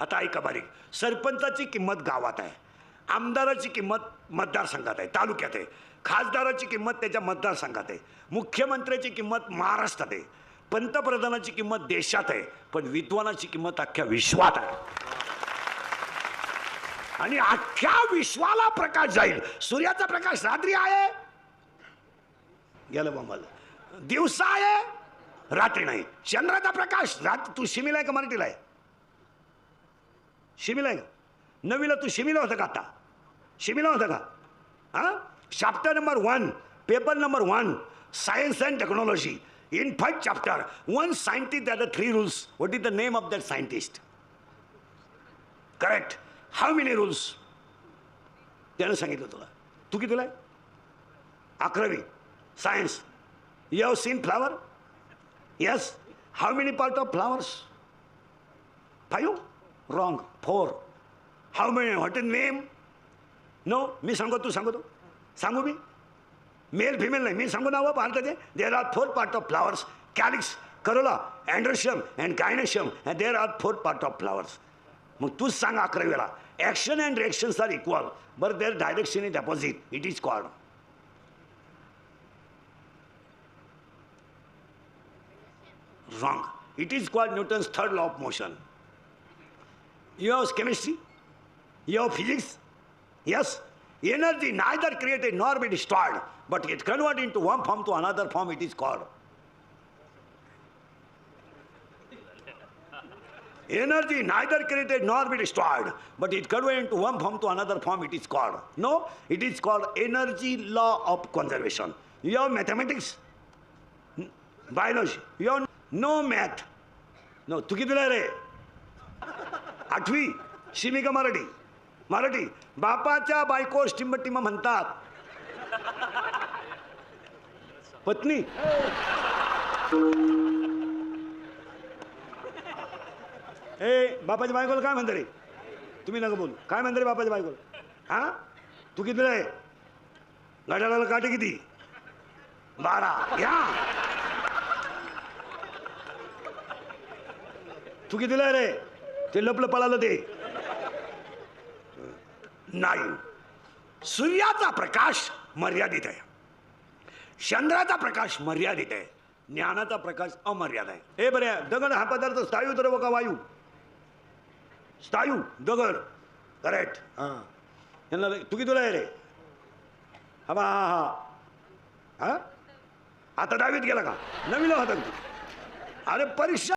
आता ऐका बारीक. सरपंचाची किंमत गावात आहे. आमदाराची किंमत मतदारसंघात आहे तालुक्यात आहे. खासदाराची किंमत त्याच्या मतदारसंघात आहे. मुख्यमंत्र्याची किंमत महाराष्ट्रात आहे. पंतप्रधानाची किंमत देशात आहे. पण विद्वानाची किंमत अख्ख्या विश्वात आहे. आणि अख्ख्या विश्वाला प्रकाश जाईल. सूर्याचा प्रकाश रात्री आहे. गेलं बंबाला. दिवसा आहे. रात्री नाही. चंद्राचा प्रकाश रात तू शिमीला आहे का मराठीला आहे? शिमिला आहे नवीला तू शिमिला होता का आता? शिमिला होता का? हां? Chapter number one paper number one science and technology in first chapter one scientist that the three rules what is the name of that scientist correct how many rules त्यानं सांगितलं तुला. तू कितीला आहे? अकरावी. Science you have seen flower yes how many part of flowers five wrong four how may what is name no मी सांगतो तू सांगतो सांगू मी मेल फिमेल नाही मी सांगू नावं भारताचे there are four part of flowers calyx corolla androecium and gynoecium and there are four part of flowers मग तूच सांग अकरावीला action and reactions are equal but their direction is opposite it is called wrong it is called Newton's third law of motion You have chemistry, you have physics. Yes, energy neither created nor be destroyed, but it converted into one form to another form, it is called. Energy neither created nor be destroyed, but it converted into one form to another form, it is called. No, it is called energy law of conservation. You have mathematics, biology, you have no math. No, together. आठवी शिमी का मराठी. मराठी. बापाच्या बायको टिंब म्हणतात. पत्नी. ए बापाच्या बायकोला काय म्हणता रे? तुम्ही नका बोलू. काय म्हणता रे बापाच्या बायकोला? हा? तू कितीला आहे? गाड्याला काटे किती? बारा. घ्या तू कितीला आहे रे? ते लपलं पळालं ते. नाही. सूर्याचा प्रकाश मर्यादित आहे. चंद्राचा प्रकाश मर्यादित आहे. ज्ञानाचा प्रकाश अमर्याद आहे. हे बरे दगड हा पदार्थ स्थायू द्रव का वायू. स्थायू दगड. करेक्ट हां. यांना तू आहे रे? हा हा हा. हा? आता दहावीत गेला का? नवीन होता अरे परीक्षा